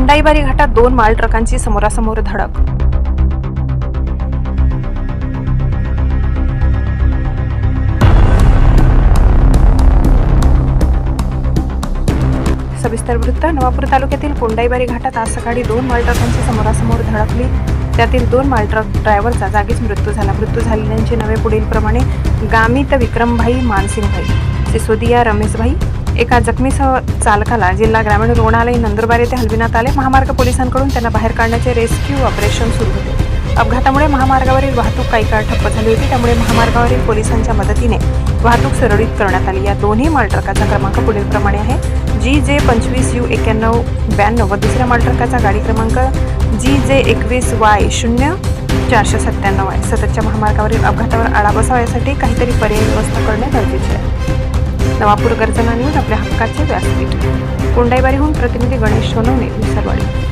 कोंडाईबारी घाटात दोन माल ट्रकांची समोरासमोर धडक. सविस्तर वृत्त नवापूर तालुक्यातील कोंडाईबारी घाटात आज सकाळी दोन माल ट्रकांची समोरासमोर धडकली. त्यातील दोन माल ट्रक ड्रायव्हरचा जागीच मृत्यू झाला. मृत्यू झालेल्यांचे नवे पुढील प्रमाणे गामित विक्रमभाई मानसिंगभाई सिसोदिया रमेशभाई एका जखमीसह चालकाला जिल्हा ग्रामीण रुग्णालय नंदुरबार येथे हलविण्यात आले. महामार्ग पोलिसांकडून त्यांना बाहेर काढण्याचे रेस्क्यू ऑपरेशन सुरू होते. अपघातामुळे महामार्गावरील वाहतूक काही काळ ठप्प झाली होती. त्यामुळे महामार्गावरील पोलिसांच्या मदतीने वाहतूक सुरळीत करण्यात आली. या दोन्ही मालट्रकाचा क्रमांक पुढील प्रमाणे आहे. जी जे पंचवीस यू एक्क्याण्णव ब्याण्णव व दुसऱ्या मालट्रकाचा गाडी क्रमांक जी जे एकवीस वाय शून्य चारशे सत्त्याण्णव आहे. सततच्या महामार्गावरील अपघातावर आळा बसावा यासाठी काहीतरी पर्यायी व्यवस्था करणे गरजेचे नवापूर गर्जना न्यूज आपल्या हक्काचे व्यासपीठ. कोंडाईबारीहून प्रतिनिधी गणेश सोनवणे विसरवाडी